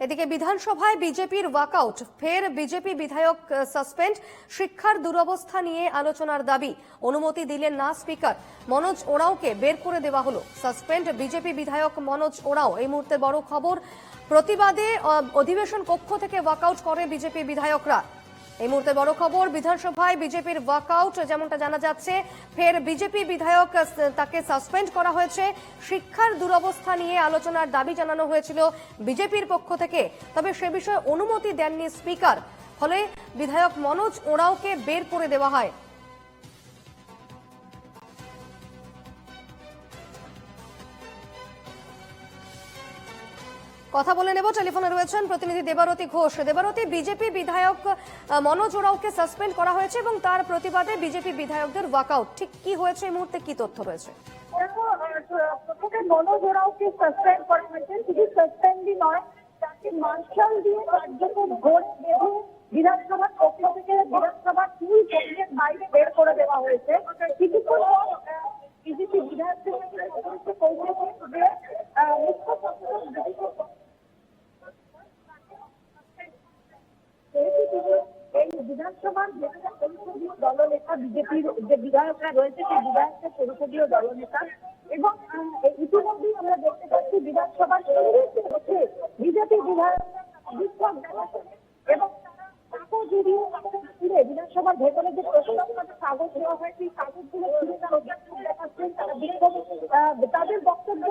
এদিকে বিধানসভায় বিজেপির ওয়াকআউট। ফের বিজেপি বিধায়ক সাসপেন্ড। শিক্ষার দুরবস্থা নিয়ে আলোচনার দাবি। অনুমতি দিলেন না স্পিকার। মনোজ ওরাওকে বের করে দেওয়া হলো। সাসপেন্ড বিজেপি বিধায়ক মনোজ ওরাও এই মুহূর্তে বড় খবর, প্রতিবাদে অধিবেশন কক্ষ থেকে ওয়াকআউট করে বিজেপি বিধায়করা। এই মুহূর্তে বড় খবর, বিধানসভায় বিজেপির ওয়াকআউট, যেমনটা জানা যাচ্ছে, ফের বিজেপি বিধায়ক তাকে সাসপেন্ড করা হয়েছে। শিক্ষার দুরবস্থা নিয়ে আলোচনার দাবি জানানো হয়েছিল বিজেপির পক্ষ থেকে। তবে সে বিষয়ে অনুমতি দেননি স্পিকার। ফলে বিধায়ক মনোজ ওরাওকে বের করে দেওয়া হয়। কথা বলে নেব। টেলিফোনে রয়েছেন প্রতিনিধি দেবারতী ঘোষ। দেবারতী বিজেপি বিধায়ক মনোজ ওরাওকে সাসপেন্ড করা হয়েছে এবং তার প্রতিবাদে বিজেপি বিধায়কদের ওয়াকআউট। ঠিক কি হয়েছে এই মুহূর্তে? কি তথ্য রয়েছে? মনোজ ওরাওকে সাসপেন্ড করা হয়েছে। শুধু সাসপেন্ডই নয়, তাকে মার্শাল দিয়ে কার্যত ভোট বেঁধে বিধানসভার পক্ষ থেকে বিধানসভার দুই কক্ষের বাইরে বের করে দেওয়া হয়েছে। কিছুক্ষণ বিজেপি পৌঁছেছে বিজেপির যে বিধায়করা রয়েছে, সেই বিধায়কদের পরিষদীয় দলনেতা এবং ইতিমধ্যেই আমরা দেখতে পাচ্ছি বিধানসভার মধ্যে বিজেপি বিধায়ক বিক্ষোভ দেখাচ্ছেন এবং কাগজ বিধানসভার ভেতরে যে প্রশ্নগুলো কাগজ দেওয়া হয়, সেই কাগজগুলো তুলে তারা অভিযোগ দেখাচ্ছেন তারা বিক্ষোভ আহ, তাদের বক্তব্য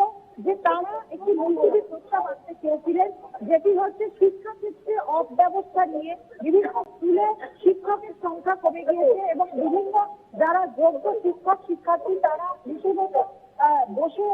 যে তারা একটি মন্ত্রী প্রস্তাব আনতে চেয়েছিলেন যেটি হচ্ছে শিক্ষাক্ষেত্রে অব্যবস্থা নিয়ে বিভিন্ন স্কুলে শিক্ষকের সংখ্যা কমে গিয়েছে এবং বিভিন্ন যারা যোগ্য শিক্ষক শিক্ষার্থী তারা রীতিমতো আহ, বসে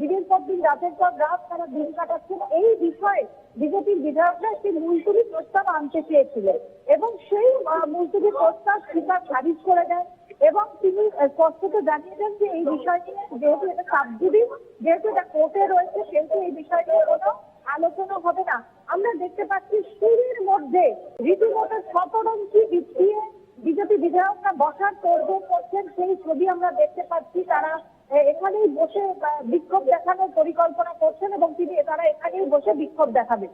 দিনের পর দিন রাতের পর রাত তারা দিন কাটাচ্ছেন এই বিষয়ে বিজেপির বিধায়করা একটি মুলতুবি প্রস্তাব আনতে চেয়েছিলেন এবং সেই মুলতুবি প্রস্তাব স্পিকার খারিজ করে দেন এবং তিনি স্পষ্টত জানিয়ে দেন যে এই বিষয় নিয়ে যেহেতু এটা সাবজুডি যেহেতু এটা কোর্টে রয়েছে, সেহেতু এই বিষয় নিয়ে কোনো আলোচনা হবে না। আমরা দেখতে পাচ্ছি সিঁড়ির মধ্যে রীতিমতো শতরঞ্চি বিছিয়ে বিজেপি বিধায়করা বসার তোড়জোড় করছেন। সেই ছবি আমরা দেখতে পাচ্ছি, তারা এখানেই বসে আহ, বিক্ষোভ দেখানোর পরিকল্পনা করছেন এবং তিনি তারা এখানেই বসে বিক্ষোভ দেখাবেন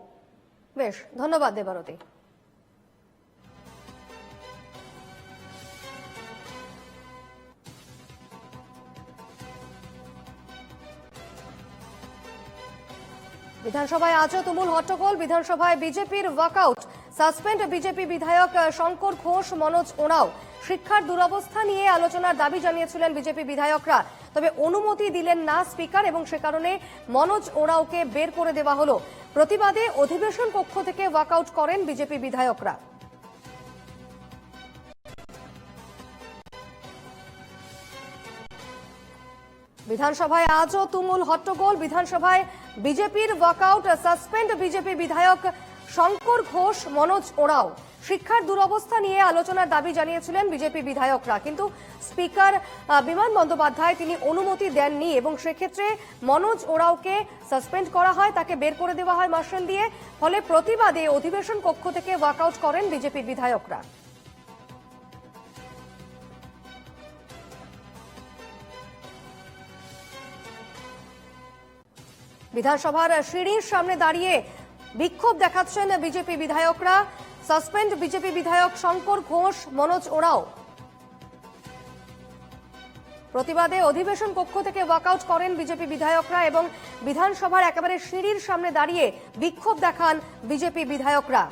বেশ, ধন্যবাদ দেবারতী বিধানসভায় আজও তুমুল হট্টগোল, বিধানসভায় বিজেপির ওয়াকআউট। সাসপেন্ড বিজেপি বিধায়ক শঙ্কর ঘোষ, মনোজ ওনাও। শিক্ষার দুরবস্থা নিয়ে আলোচনার দাবি জানিয়েছিলেন বিজেপি বিধায়করা। তবে অনুমতি দিলেন না স্পিকার এবং সে কারণে মনোজ ওরাওকে বের করে দেওয়া হলো। প্রতিবাদে অধিবেশন কক্ষ থেকে ওয়াকআউট করেন বিজেপি বিধায়করা। বিধানসভায় আজও তুমুল হট্টগোল। বিধানসভায় বিজেপির ওয়াকআউট সাসপেন্ড বিজেপি বিধায়ক শঙ্কর ঘোষ, মনোজ ওরাও। শিক্ষার দুরবস্থা নিয়ে আলোচনার দাবি জানিয়েছিলেন বিজেপি বিধায়করা। কিন্তু স্পিকার বিমান বন্দ্যোপাধ্যায় তিনি অনুমতি দেননি এবং সেক্ষেত্রে মনোজ ওরাওকে সাসপেন্ড করা হয়, তাকে বের করে দেওয়া হয় মার্শাল দিয়ে। ফলে প্রতিবাদে অধিবেশন কক্ষ থেকে ওয়াকআউট করেন বিজেপি বিধায়করা। বিধানসভার সিঁড়ির সামনে দাঁড়িয়ে বিক্ষোভ দেখাচ্ছেন বিজেপি বিধায়করা। সাসপেন্ড বিজেপি বিধায়ক শঙ্কর ঘোষ, মনোজ ওরাও। প্রতিবাদে অধিবেশন কক্ষ থেকে ওয়াকআউট করেন বিজেপি বিধায়করা এবং বিধানসভার একেবারে সিঁড়ির সামনে দাঁড়িয়ে বিক্ষোভ দেখান বিজেপি বিধায়করা।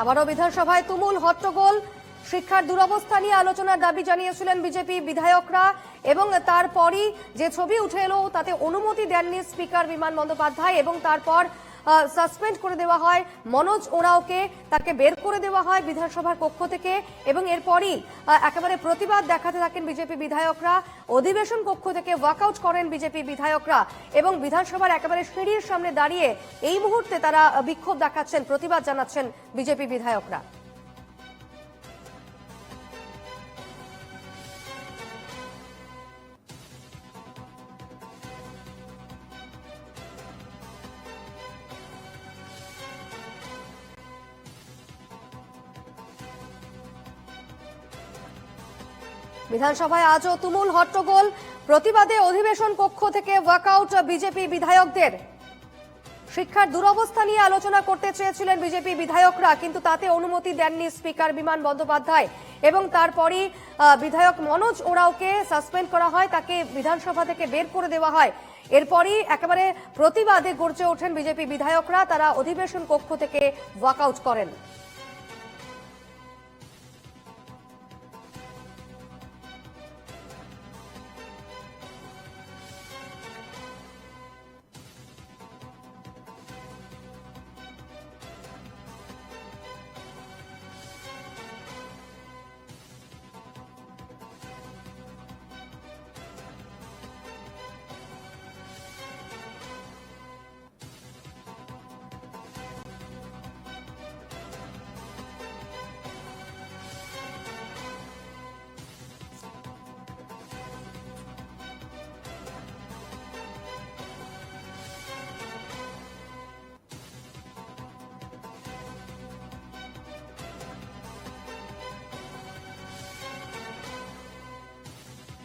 আবারও বিধানসভায় তুমুল হট্টগোল। শিক্ষার দুরবস্থা নিয়ে আলোচনার দাবি জানিয়েছিলেন বিজেপি বিধায়করা এবং তারপরই যে ছবি উঠে এলো, তাতে অনুমতি দেননি স্পিকার বিমান বন্দ্যোপাধ্যায় এবং তারপর সাসপেন্ড করে দেওয়া হয়। মনোজ ওরাওকে তাকে বের করে দেওয়া হয় বিধানসভার কক্ষ থেকে এবং এরপরই একেবারে প্রতিবাদ দেখাতে থাকেন বিজেপি বিধায়করা। অধিবেশন কক্ষ থেকে ওয়াকআউট করেন বিজেপি বিধায়করা এবং বিধানসভার একেবারে সিঁড়ির সামনে দাঁড়িয়ে এই মুহূর্তে তারা বিক্ষোভ দেখাচ্ছেন, প্রতিবাদ জানাচ্ছেন বিজেপি বিধায়করা। বিধানসভায় আজও তুমুল হট্টগোল। প্রতিবাদে অধিবেশন কক্ষ থেকে ওয়াকআউট বিজেপি বিধায়কদের। শিক্ষার দুরবস্থা নিয়ে আলোচনা করতে চেয়েছিলেন বিজেপি বিধায়করা, কিন্তু তাতে অনুমতি দেননি স্পিকার বিমান বন্দ্যোপাধ্যায়। এবং তারপরই বিধায়ক মনোজ ওরাওকে সাসপেন্ড করা হয়, তাকে বিধানসভা থেকে বের করে দেওয়া হয়। এরপরই একেবারে প্রতিবাদে গর্জে ওঠেন বিজেপি বিধায়করা, তারা অধিবেশন কক্ষ থেকে ওয়াকআউট করেন।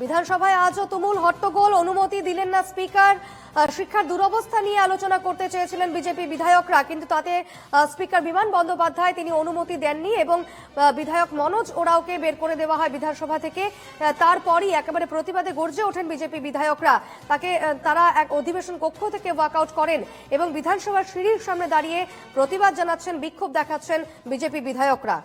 বিধানসভায় আজও তুমুল হট্টগোল, অনুমতি দিলেন না স্পিকার। শিক্ষার দুরবস্থা নিয়ে আলোচনা করতে চেয়েছিলেন বিজেপি বিধায়করা, কিন্তু তাতে স্পিকার বিমান বন্দ্যোপাধ্যায় তিনি অনুমতি দেননি এবং বিধায়ক মনোজ ওরাওকে বের করে দেওয়া হয় বিধানসভা থেকে। তারপরই একেবারে প্রতিবাদে গর্জে ওঠেন বিজেপি বিধায়করা। তাকে তারা এক অধিবেশন কক্ষ থেকে ওয়াকআউট করেন এবং বিধানসভার সিঁড়ির সামনে দাঁড়িয়ে প্রতিবাদ জানাচ্ছেন, বিক্ষোভ দেখাচ্ছেন বিজেপি বিধায়করা।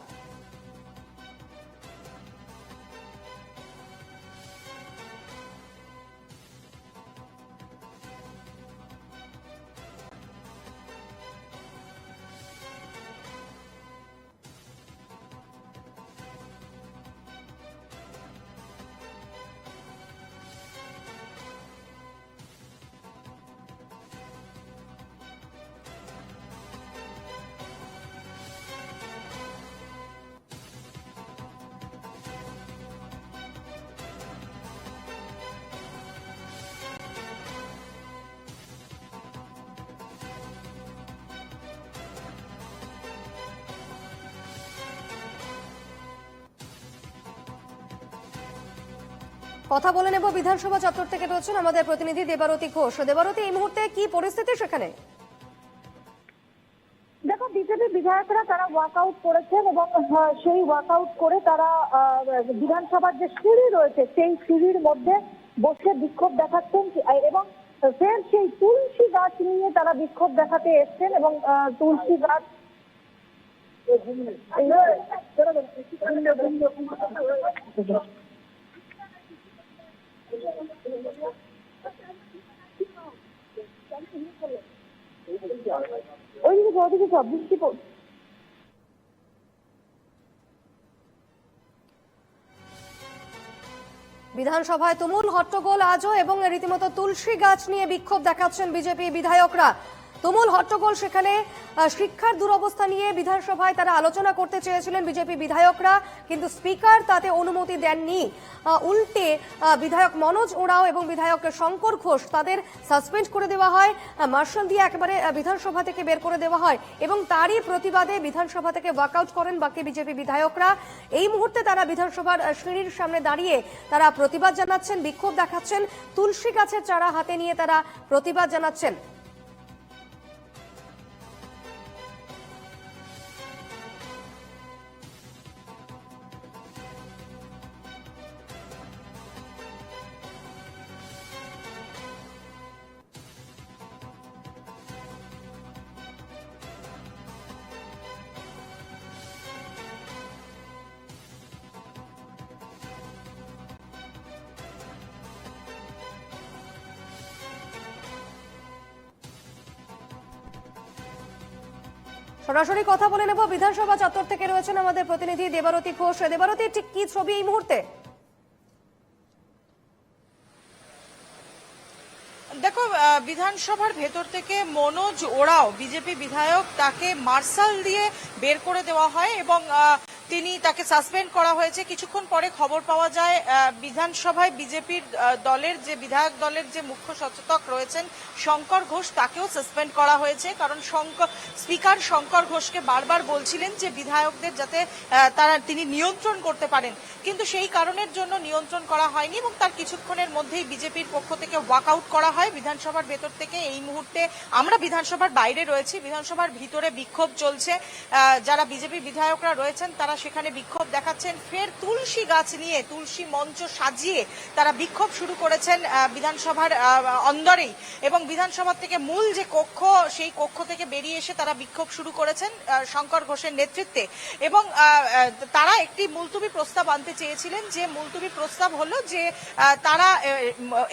কথা বলে নেব বিধানসভা চত্বর থেকে রয়েছেন আমাদের প্রতিনিধি দেবারতী ঘোষ দেবারতী এই মুহূর্তে কি পরিস্থিতি সেখানে দেখো বিজেপি বিধায়করা তারা ওয়াকআউট করেছেন এবং সেই ওয়াকআউট করে তারা বিধানসভার যে সিঁড়ি রয়েছে সেই সিঁড়ির মধ্যে বসে বিক্ষোভ দেখাচ্ছেন এবং ফের সেই তুলসী গাছ নিয়ে তারা বিক্ষোভ দেখাতে এসছেন এবং আহ, তুলসী গাছ বিধানসভায় তুমুল হট্টগোল আজও এবং রীতিমতো তুলসী গাছ নিয়ে বিক্ষোভ দেখাচ্ছেন বিজেপি বিধায়করা। তুমুল হট্টগোল সেখানে শিক্ষার দুরবস্থা নিয়ে বিধানসভায় তারা আলোচনা করতে চেয়েছিলেন বিজেপি বিধায়করা, কিন্তু স্পিকার তাতে অনুমতি দেননি। উল্টে বিধায়ক মনোজ ওরাও এবং বিধায়ক শঙ্কর ঘোষ তাদের সাসপেন্ড করে দেওয়া হয়। মার্শাল দিয়ে একেবারে বিধানসভা থেকে বের করে দেওয়া হয় এবং তারই প্রতিবাদে বিধানসভা থেকে ওয়াকআউট করেন বাকি বিজেপি বিধায়করা। এই মুহূর্তে তারা বিধানসভার সিঁড়ির সামনে দাঁড়িয়ে তারা প্রতিবাদ জানাচ্ছেন, বিক্ষোভ দেখাচ্ছেন। তুলসী গাছের চারা হাতে নিয়ে তারা প্রতিবাদ জানাচ্ছেন। সরাসরি কথা বলে নেব। বিধানসভা চত্বর থেকে রয়েছেন আমাদের প্রতিনিধি দেবারতী ঘোষ। দেবারতী, ঠিক কি ছবি এই মুহূর্তে? দেখো বিধানসভার ভেতর থেকে মনোজ ওরাও, বিজেপি বিধায়ক, তাকে মার্শাল দিয়ে বের করে দেওয়া হয় এবং তিনি তাকে সাসপেন্ড করা হয়েছে। কিছুক্ষণ পরে খবর পাওয়া যায় বিধানসভায় বিজেপির দলের যে বিধায়ক দলের যে মুখ্য সচেতক রয়েছেন শঙ্কর ঘোষ, তাকেও সাসপেন্ড করা হয়েছে। কারণ স্পিকার শঙ্কর ঘোষকে বারবার বলছিলেন যে বিধায়কদের যাতে তারা, তিনি নিয়ন্ত্রণ করতে পারেন। কিন্তু সেই কারণের জন্য নিয়ন্ত্রণ করা হয়নি এবং তার কিছুক্ষণের মধ্যেই বিজেপির পক্ষ থেকে ওয়াকআউট করা হয়। বিধানসভার ভেতর থেকে এই মুহূর্তে আমরা বিধানসভার বাইরে রয়েছি। বিধানসভার ভিতরে বিক্ষোভ চলছে। যারা বিজেপি বিধায়করা রয়েছেন, তারা সেখানে বিক্ষোভ দেখাচ্ছেন। ফের তুলসী গাছ নিয়ে তুলসী মঞ্চ সাজিয়ে তারা বিক্ষোভ শুরু করেছেন বিধানসভার অন্দরেই। এবং বিধানসভা থেকে মূল যে কক্ষ, সেই কক্ষ থেকে বেরিয়ে এসে তারা বিক্ষোভ শুরু করেছেন শঙ্কর ঘোষের নেতৃত্বে। এবং তারা একটি মুলতুবি প্রস্তাব আনতে চেয়েছিলেন যে মুলতুবি প্রস্তাব হলো যে তারা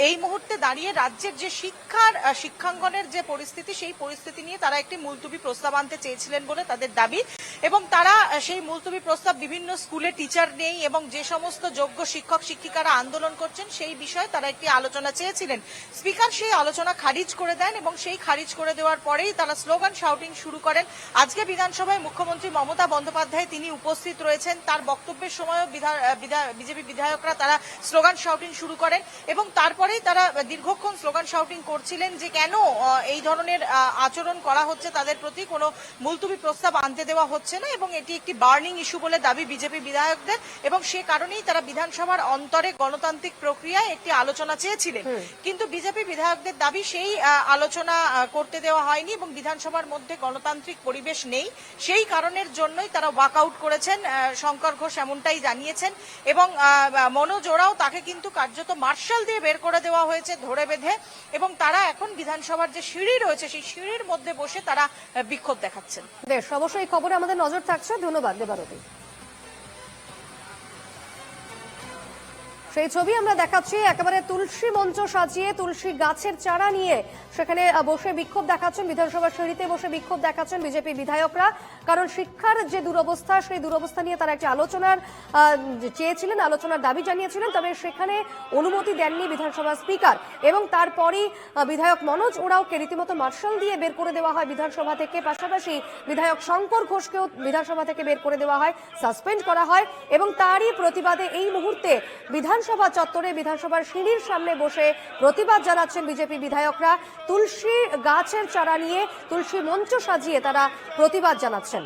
এই মুহূর্তে দাঁড়িয়ে রাজ্যের যে শিক্ষার শিক্ষাঙ্গনের যে পরিস্থিতি, সেই পরিস্থিতি নিয়ে তারা একটি মুলতুবি প্রস্তাব আনতে চেয়েছিলেন বলে তাদের দাবি। এবং তারা সেই মুলতুবি প্রস্তাব বিভিন্ন স্কুলে টিচার নেই এবং যে সমস্ত যোগ্য শিক্ষক, শিক্ষিকারা আন্দোলন করছেন, সেই বিষয়ে তারা একটি আলোচনা চেয়েছিলেন। স্পিকার সেই আলোচনা খারিজ করে দেন এবং সেই খারিজ করে দেওয়ার পরেই তারা স্লোগান শাউটিং শুরু করেন। আজকে বিধানসভায় মুখ্যমন্ত্রী মমতা বন্দ্যোপাধ্যায় তিনি উপস্থিত রয়েছেন। তার বক্তব্যের সময়ও বিজেপি বিধায়করা তারা স্লোগান শাউটিং শুরু করেন এবং তারপরেই তারা দীর্ঘক্ষণ স্লোগান শাউটিং করছিলেন যে কেন এই ধরনের আচরণ করা হচ্ছে, তাদের প্রতি কোনো মুলতুবি প্রস্তাব আনতে দেওয়া হচ্ছে না এবং এটি একটি বার্নিং ইস্যু বলে দাবি বিজেপি বিধায়কদের এবং সে কারণেই তারা বিধানসভার অন্তরে গণতান্ত্রিক প্রক্রিয়ায় একটি আলোচনা চেয়েছিলেন। কিন্তু বিজেপি বিধায়কদের দাবি সেই আলোচনা করতে দেওয়া হয়নি এবং বিধানসভার মধ্যে গণতান্ত্রিক পরিবেশ নেই। সেই কারণের জন্যই তারা ওয়াকআউট করেছেন শঙ্কর ঘোষ এমনটাই জানিয়েছেন এবং মনোজ ওরাও তাকে কিন্তু কার্যত মার্শাল দিয়ে বের করে দেওয়া হয়েছে ধরে বেঁধে এবং তারা এখন বিধানসভার যে সিঁড়ি রয়েছে সেই সিঁড়ির মধ্যে বসে তারা বিক্ষোভ দেখাচ্ছেন। বেশ অবশ্যই খবরে আমাদের নজর থাকছে। ধন্যবাদ দেবারতী। সেই ছবি আমরা দেখাচ্ছি, একেবারে তুলসী মঞ্চ সাজিয়ে তুলসী গাছের চারা নিয়ে সেখানে বসে বিক্ষোভ দেখাচ্ছেন বিধানসভার সিঁড়িতে বসে বিক্ষোভ দেখাচ্ছেন বিজেপি বিধায়করা। কারণ শিক্ষার যে দুরবস্থা, সেই দুরবস্থা নিয়ে তারা একটি আলোচনার চেয়েছিলেন, আলোচনার দাবি জানিয়েছিলেন। তবে সেখানে অনুমতি দেননি বিধানসভার স্পিকার। এবং তারপরই বিধায়ক মনোজ ওরাওকে রীতিমতো মার্শাল দিয়ে বের করে দেওয়া হয় বিধানসভা থেকে। পাশাপাশি বিধায়ক শঙ্কর ঘোষকেও বিধানসভা থেকে বের করে দেওয়া হয়, সাসপেন্ড করা হয়। এবং তারই প্রতিবাদে এই মুহূর্তে বিধানসভা চত্বরে বিধানসভার সিঁড়ির সামনে বসে প্রতিবাদ জানাচ্ছেন বিজেপি বিধায়করা। তুলসী গাছের চারা নিয়ে তুলসী মঞ্চ সাজিয়ে তারা প্রতিবাদ জানাচ্ছেন।